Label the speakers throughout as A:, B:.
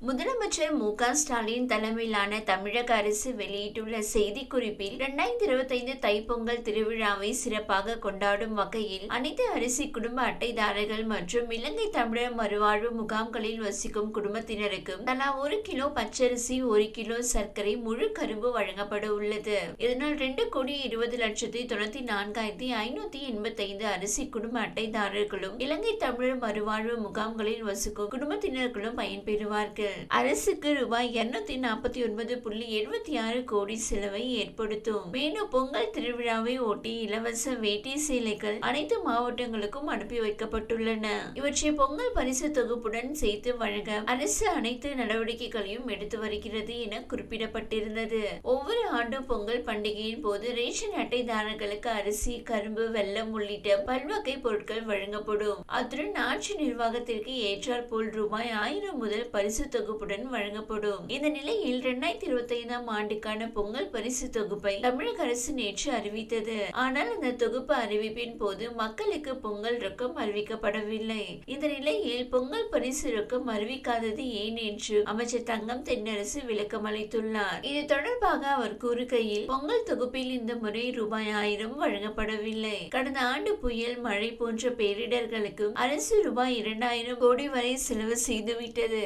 A: முதலமைச்சர் மு க ஸ்டாலின் தலைமையிலான தமிழக அரசு வெளியிட்டுள்ள செய்திக்குறிப்பில் இரண்டாயிரத்தி இருபத்தைந்து தைப்பொங்கல் திருவிழாவை சிறப்பாக கொண்டாடும் வகையில் அனைத்து அரிசி குடும்ப அட்டைதாரர்கள் மற்றும் இலங்கை தமிழர் மறுவாழ்வு முகாம்களில் வசிக்கும் குடும்பத்தினருக்கும் தலா ஒரு கிலோ பச்சரிசி ஒரு கிலோ சர்க்கரை முழு கரும்பு வழங்கப்பட உள்ளது. இதனால் ரெண்டு கோடி இருபது லட்சத்தி தொண்ணூத்தி நான்காயிரத்தி ஐநூத்தி எண்பத்தி ஐந்து அரிசி குடும்ப அட்டைதாரர்களும் இலங்கை தமிழர் மறுவாழ்வு முகாம்களில் வசிக்கும் குடும்பத்தினர்களும் பயன்பெறுவார்கள். அரசுக்கு ரூபாய் இருநூத்தி நாற்பத்தி ஒன்பது புள்ளி எழுபத்தி ஆறு கோடி செலவை ஏற்படுத்தும். மேலும் பொங்கல் திருவிழாவை ஒட்டி இலவச வேட்டி சேலைகள் அனைத்து மாவட்டங்களுக்கும் அனுப்பி வைக்கப்பட்டுள்ளன. இவற்றை பொங்கல் பரிசு தொகுப்புடன் சேர்த்து வழங்க அரசு அனைத்து நடவடிக்கைகளையும் எடுத்து வருகிறது என குறிப்பிடப்பட்டிருந்தது. ஒவ்வொரு ஆண்டும் பொங்கல் பண்டிகையின் போது ரேஷன் அட்டைதாரர்களுக்கு அரிசி கரும்பு வெள்ளம் உள்ளிட்ட பல்வகை பொருட்கள் வழங்கப்படும். அத்துடன் ஆட்சி நிர்வாகத்திற்கு ஏற்றாற் போல் ரூபாய் ஆயிரம் முதல் பரிசு தொகுப்புடன் வழங்கப்படும். இந்த நிலையில் இரண்டாயிரத்தி இருபத்தி ஐந்தாம் ஆண்டுக்கான பொங்கல் பரிசு தொகுப்பை தமிழக அரசு நேற்று அறிவித்தது. ஆனால் அந்த தொகுப்பு அறிவிப்பின் போது மக்களுக்கு பொங்கல் ரொக்கம் அறிவிக்கப்படவில்லை. இந்த நிலையில் பொங்கல் பரிசு ரொக்கம் அறிவிக்காதது ஏன் என்று அமைச்சர் தங்கம் தென்னரசு விளக்கம் அளித்துள்ளார். இது தொடர்பாக அவர் கூறுகையில் பொங்கல் தொகுப்பில் இந்த முறை ரூபாய் ஆயிரம் வழங்கப்படவில்லை. கடந்த ஆண்டு புயல் மழை போன்ற பேரிடர்களுக்கும் அரசு ரூபாய் இரண்டாயிரம் கோடி வரை செலவு செய்துவிட்டது.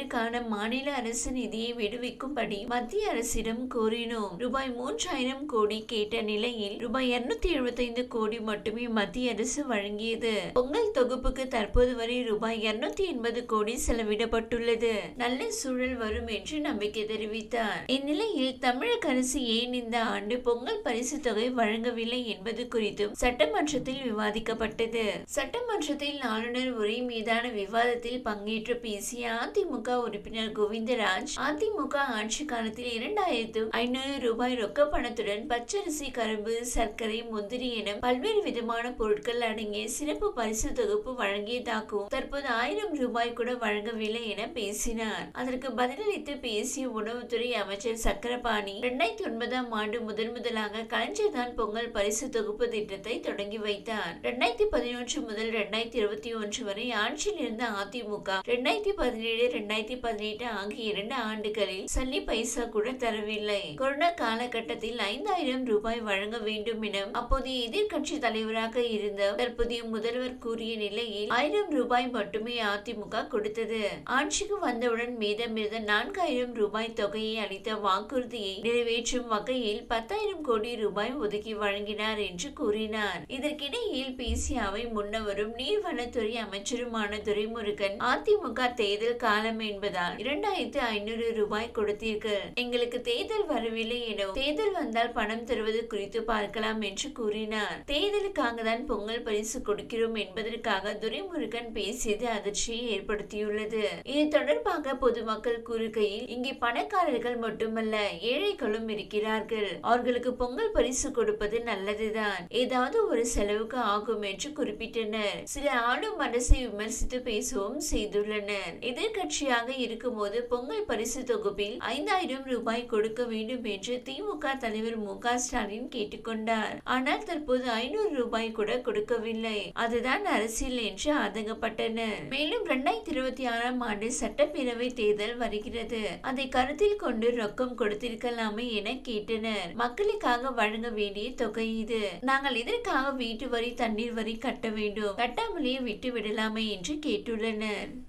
A: பேரிடருக்கான மாநில அரசு நிதியை விடுவிக்கும்படி மத்திய அரசிடம் கோரினோம். ரூபாய் மூன்றாயிரம் கோடி கேட்ட நிலையில் ரூபாய் இருநூத்தி எழுபத்தைந்து கோடி மட்டுமே மத்திய அரசு வழங்கியது. பொங்கல் தொகுப்புக்கு தற்போது வரை ரூபாய் இருநூத்தி எண்பது கோடி செலவிடப்பட்டுள்ளது. நல்ல சூழல் வரும் என்று நம்பிக்கை தெரிவித்தார். இந்நிலையில் தமிழக அரசு ஏன் இந்த ஆண்டு பொங்கல் பரிசு தொகை வழங்கவில்லை என்பது குறித்தும் சட்டமன்றத்தில் விவாதிக்கப்பட்டது. சட்டமன்றத்தில் ஆளுநர் உரை மீதான விவாதத்தில் பங்கேற்று பேசிய அதிமுக உறுப்பினர் கோவிந்தராஜ் அதிமுக ஆட்சி காலத்தில் இரண்டாயிரத்து ஐநூறு ரூபாய் ரொக்க பணத்துடன் பச்சரிசி கரும்பு சர்க்கரை முந்திரி என பல்வேறு விதமான பொருட்கள் அடங்கிய சிறப்பு பரிசு தொகுப்பு வழங்கியதாகவும் தற்போது ஆயிரம் ரூபாய் கூட வழங்கவில்லை என பேசினார். அதற்கு பதிலளித்து பேசிய உணவுத்துறை அமைச்சர் சக்கரபாணி இரண்டாயிரத்தி ஒன்பதாம் ஆண்டு முதன் முதலாக கலைஞர் தான் பொங்கல் பரிசு தொகுப்பு திட்டத்தை தொடங்கி வைத்தார். இரண்டாயிரத்தி பதினொன்று முதல் இரண்டாயிரத்தி இருபத்தி ஒன்று வரை ஆட்சியில் இருந்த அதிமுக இரண்டாயிரத்தி பதினேழு இரண்டாயிரத்தி பதினெட்டு ஆகிய இரண்டு ஆண்டுகளில் சல்லி பைசா கூட தரவில்லை. கொரோனா காலகட்டத்தில் ஐந்தாயிரம் ரூபாய் வழங்க வேண்டும் என அப்போதைய எதிர்கட்சி தலைவராக இருந்த தற்போதைய முதல்வர் கூறிய நிலையில் ஆயிரம் ரூபாய் மட்டுமே அதிமுக கொடுத்தது. ஆட்சிக்கு வந்தவுடன் மீதமிருந்த நான்காயிரம் ரூபாய் தொகையை அளித்த வாக்குறுதியை நிறைவேற்றும் வகையில் பத்தாயிரம் கோடி ரூபாய் ஒதுக்கி வழங்கினார் என்று கூறினார். இதற்கிடையில் பேசிய அவை முன்னவரும் நீர்வளத்துறை அமைச்சருமான துரைமுருகன் அதிமுக தேர்தல் காலமே என்பதால் இரண்டாயிரத்து ஐநூறு ரூபாய் கொடுத்தீர்கள். எங்களுக்கு தேர்தல் வரவில்லை எனவும் தேர்தல் வந்தால் பணம் தருவது குறித்து பார்க்கலாம் என்று கூறினார். தேர்தலுக்காக தான் பொங்கல் பரிசு கொடுக்கிறோம் என்பதற்காக துரைமுருகன் பேசியது அதிர்ச்சியை ஏற்படுத்தியுள்ளது. இது தொடர்பாக பொதுமக்கள் கூறுகையில் இங்கே பணக்காரர்கள் மட்டுமல்ல ஏழைகளும் இருக்கிறார்கள். அவர்களுக்கு பொங்கல் பரிசு கொடுப்பது நல்லதுதான். ஏதாவது ஒரு செலவுக்கு ஆகும் என்று குறிப்பிட்டனர். சில ஆளும் அரசை விமர்சித்து பேசவும் செய்துள்ளனர். எதிர்கட்சியாக இருக்கும்போது பொங்கல் பரிசு தொகுப்பில் ஐந்தாயிரம் ரூபாய் கொடுக்க வேண்டும் என்று திமுக தலைவர் மு க ஸ்டாலின் கேட்டுக்கொண்டார். ஆனால் தற்போது ஐநூறு ரூபாய் கூட கொடுக்கவில்லை. அதுதான் அரசியல் என்று ஆதங்கப்பட்டனர். மேலும் இரண்டாயிரத்தி இருபத்தி ஆறாம் ஆண்டு சட்டப்பேரவை தேர்தல் வருகிறது. அதை கருத்தில் கொண்டு ரொக்கம் கொடுத்திருக்கலாமே என கேட்டனர். மக்களுக்காக வழங்க வேண்டிய தொகை இது. நாங்கள் இதற்காக வீட்டு வரி தண்ணீர் வரி கட்ட வேண்டும்? கட்டாமலேயே விட்டு விடலாமே என்று கேட்டுள்ளனர்.